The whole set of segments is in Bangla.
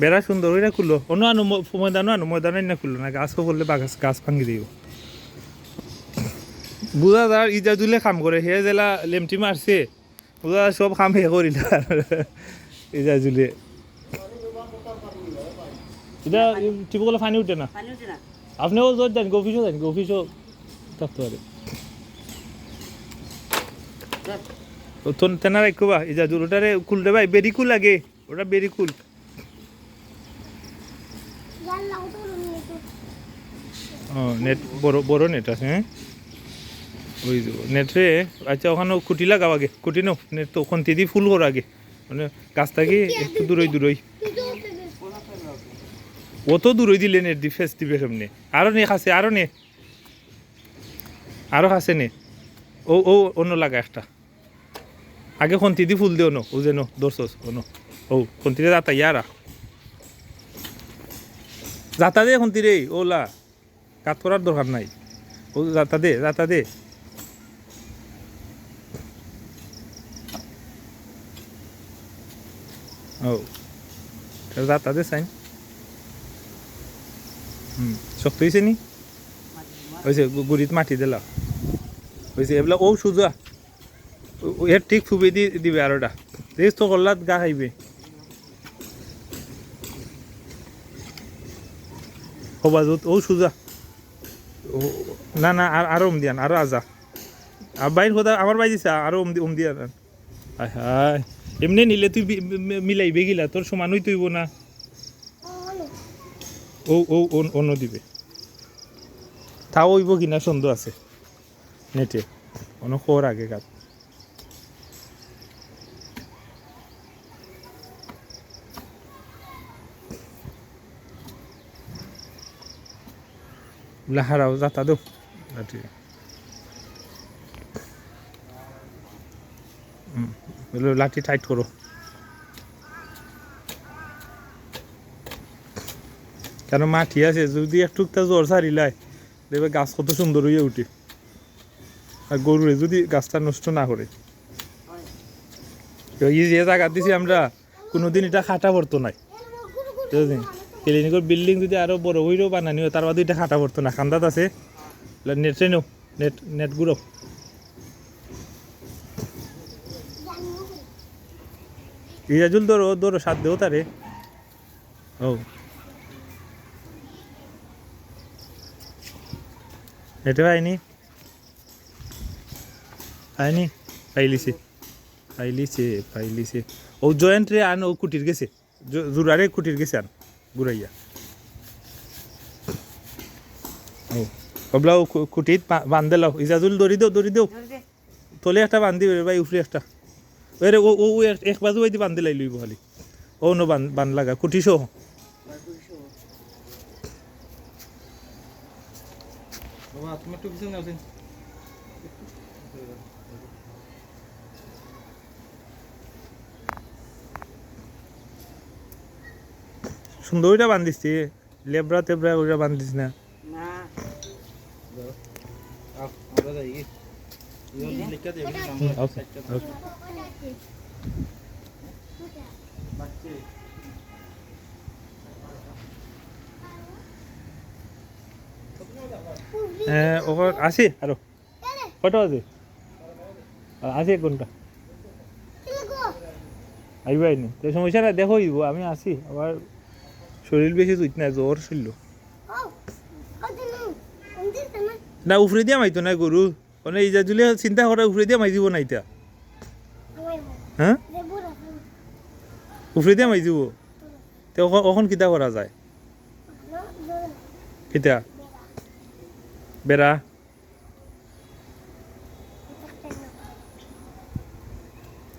বেড়া সুন্দর ওইটা খুললো। অন্য আনো ম- ময়দানও আনো ময়দানে না খুললো না গাছও করলে বাগাস গাছ ভাঙি দিব। বুঝা যার ইজাজুলে কাম করে হে জেলা লেমটি মারছে বুঝা সব কাম হে করিল। ইজাজুলে এটা টিপকলে পানি উঠে না? আপনিও জোর দেন অফিসও দেন অফিসও থাকতে পারে। তেনারা একটু বা ইজাজুল ওটারে কুল ভাই বেরি কুল আগে ওটা বেরি ও নেট বড় বড় নেট আছে হ্যাঁ? ওই নেটে আচ্ছা ওখানে খুঁটি লাগাও আগে, খুঁটি নো নেট তো ওখান দিয়ে ফুল করো আগে। মানে গাছ থেকে একটু দূরই দূরই। অত দূরই দিলে নেট দি ফেস দিবে সামনে। আরও নে খাসে আরও নে আরও খাসে নে ও ও, অন্য লাগা একটা। আগে খন্তি দি ফুল দিও নো, ও যেন দর্শস ও নো। ও খন্তিরে যাতা ইয়ারা যাতা দে খন্তি রে ওলা। কাত করার দরকার নাই। ও যাতা দে যাতা দে। ও যাতা দে সাইন। হুম, শক্ত হয়েছে নি? হয়েছে গুড়িত মাটি দিলা। হয়েছে এগুলা ও সুজা এর ঠিক ফুবে দি, দিবে আরোটা রেস তো করলাত গা খাইবে। হবা যত ও সুজা। না না আর আরও উম দিয়ান আরও আজা। আর বাইর কথা আমার বাই দিছে আরও উম উম দিয়ান হায় হায় এমনি নিলে তুই মিলাইবে গিলা তোর সমানই তুইব না। ও ও অন- অন্য দিবে। তাও ওইব কিনা সন্দেহ আছে। নেটে অন্য খোর আগে গাত। লাহারাও যাতা দো। বলো লাঠি টাইট করো। কেন মাটি আছে? যদি একটু তা জ্বর সারিলাই দেখবে গাছ কত সুন্দর হয়ে উঠে। আর গরুরে যদি গাছটা নষ্ট না করে। এই যে জায়গা দিছি আমরা কোনোদিন এটা খাটা পড়তো নাই। ক্লিনিকের বিল্ডিং যদি আরও বড় হইলেও বানানি হয় তার বাদে এটা খাটা পড়তো না। খান্দাত আছে। নেটে নেও নেট নেটগুলো ইয়াজুল ধরো ধরো সাত দেও তারে ও নেটে পাইনি পাইনি পাইলিছে পাইলিছে পাইলিছে ও জয়েন্ট রে আন ও কুটির গেছে। জোরারে কুটির গেছে আন। ঘুরাইয়া ও কবলা ও কু- কুটিত বা- বান্ধে লাও ইজাজুল দড়ি দেও দড়ি দেও। তলে একটা বান্ধি ভাই উফরে একটা ওরে ও ও ও এক- বাজু বাইদি বান্ধি লাই লইব খালি ও নো বান বান লাগা কুটি সহ বাবা তুমি একটু পিছনে সুন্দর ওইটা বান্ধিস লেবরা তেবরা ওইটা বান্ধিস না। আছে আরও। কত আছে? আর আছে এক ঘণ্টা আইবাই নি তো সমস্যা না দেখো আমি আছি আবার শরীর বেশি তুই না, জ্বর ছিল না, উফরে দিয়া মাইতো না গরু। মানে ইজা জুলে চিন্তা করে, উফরে দিয়া মাই দিব না ইতা হ্যাঁ? উফরে দিয়া মাই দিব তে অখ- অখন কিতা করা যায়? কিতা বেড়া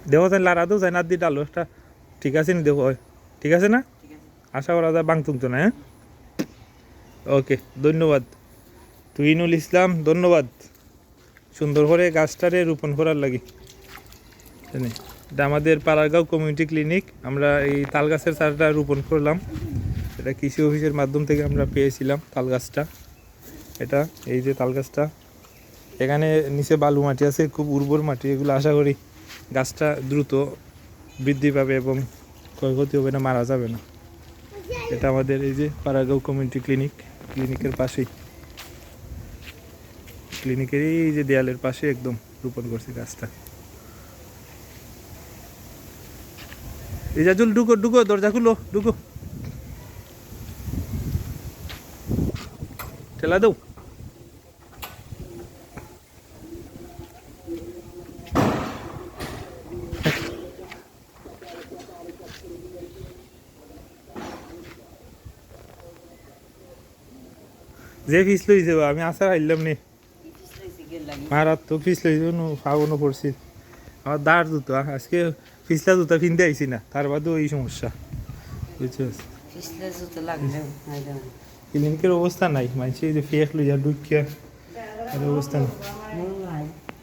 দেখো লারা তো যায় না দি ডালো একটা ঠিক আছে নি দেখো। ঠিক আছে না? আশা করা যায় বাং তুমতো না হ্যাঁ? ওকে, ধন্যবাদ। তুইনুল ইসলাম, ধন্যবাদ। সুন্দর করে গাছটারে রোপণ করার লাগে। এটা আমাদের পাড়ারগাঁও কমিউনিটি ক্লিনিক আমরা এই তাল গাছের চারাটা রোপণ করলাম। এটা কৃষি অফিসের মাধ্যম থেকে আমরা পেয়েছিলাম তাল গাছটা এটা, এই যে তাল গাছটা এখানে নিচে বালু মাটি আছে, খুব উর্বর মাটি, এগুলো আশা করি গাছটা দ্রুত বৃদ্ধি পাবে এবং ক্ষয়ক্ষতি হবে না, মারা যাবে না। এটা আমাদের এই যে পাড়াগাঁও কমিউনিটি ক্লিনিক ক্লিনিকের পাশেই। ক্লিনিকের এই যে দেয়ালের পাশে একদম রোপণ করছে গাছটা। রিজাজুল ঢুকো ঢুকো, দরজা খুলো, ঢুকো। ঠেলা দাও। যে ফিস লইছে যাব আমি আসার আইলাম নি। তো ফিস লইছে নো ফাগুনো পড়ছি আমার দাঁড় জুতো আজকে ফিসলা জুতা কিনতে আইছি না তার বাদেও এই সমস্যা। বুঝছিস ক্লিনিকের অবস্থা নাই মানছি যে ফেক লইয়া ডুকিয়া অবস্থা নাই।